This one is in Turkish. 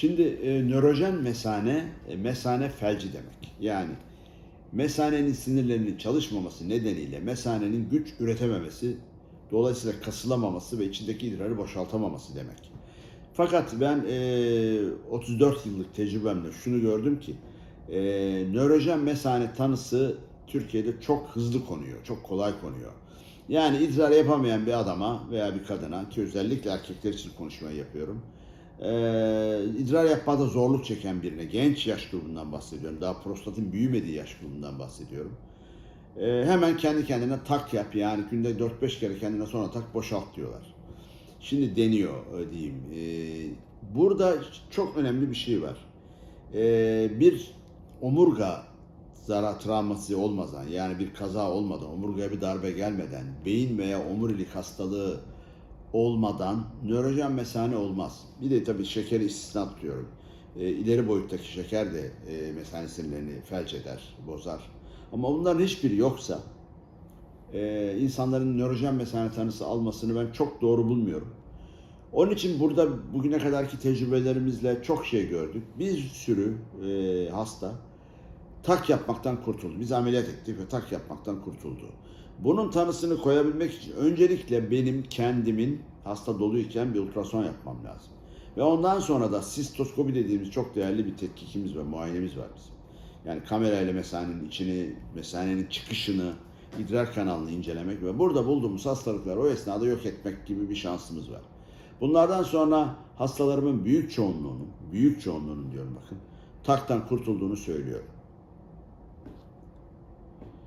Şimdi e, nörojen mesane, e, mesane felci demek. Yani mesanenin sinirlerinin çalışmaması nedeniyle mesanenin güç üretememesi, dolayısıyla kasılamaması ve içindeki idrarı boşaltamaması demek. Fakat ben e, 34 yıllık tecrübemle şunu gördüm ki e, nörojen mesane tanısı Türkiye'de çok hızlı konuyor, çok kolay konuyor. Yani idrar yapamayan bir adama veya bir kadına ki özellikle erkekler için konuşmayı yapıyorum. E, idrar yapmada zorluk çeken birine, genç yaş grubundan bahsediyorum. Daha prostatın büyümediği yaş grubundan bahsediyorum. E, hemen kendi kendine tak yap yani günde 4-5 kere kendine sonra tak boşalt diyorlar. Şimdi deniyor e, diyeyim. E, burada çok önemli bir şey var. E, bir omurga zarar travması olmadan yani bir kaza olmadan, omurgaya bir darbe gelmeden, beyin veya omurilik hastalığı olmadan nörojen mesane olmaz. Bir de tabii şekeri istisna tutuyorum. E, ileri boyuttaki şeker de e, mesane sinirlerini felç eder, bozar. Ama bunların hiçbiri yoksa e, insanların nörojen mesane tanısı almasını ben çok doğru bulmuyorum. Onun için burada bugüne kadarki tecrübelerimizle çok şey gördük. Bir sürü e, hasta tak yapmaktan kurtuldu. Biz ameliyat ettik ve tak yapmaktan kurtuldu. Bunun tanısını koyabilmek için öncelikle benim kendimin hasta doluyken bir ultrason yapmam lazım. Ve ondan sonra da sistoskopi dediğimiz çok değerli bir tetkikimiz ve muayenemiz var bizim. Yani kamerayla mesanenin içini, mesanenin çıkışını, idrar kanalını incelemek ve burada bulduğumuz hastalıkları o esnada yok etmek gibi bir şansımız var. Bunlardan sonra hastalarımın büyük çoğunluğunun, büyük çoğunluğunun diyorum bakın, taktan kurtulduğunu söylüyorum.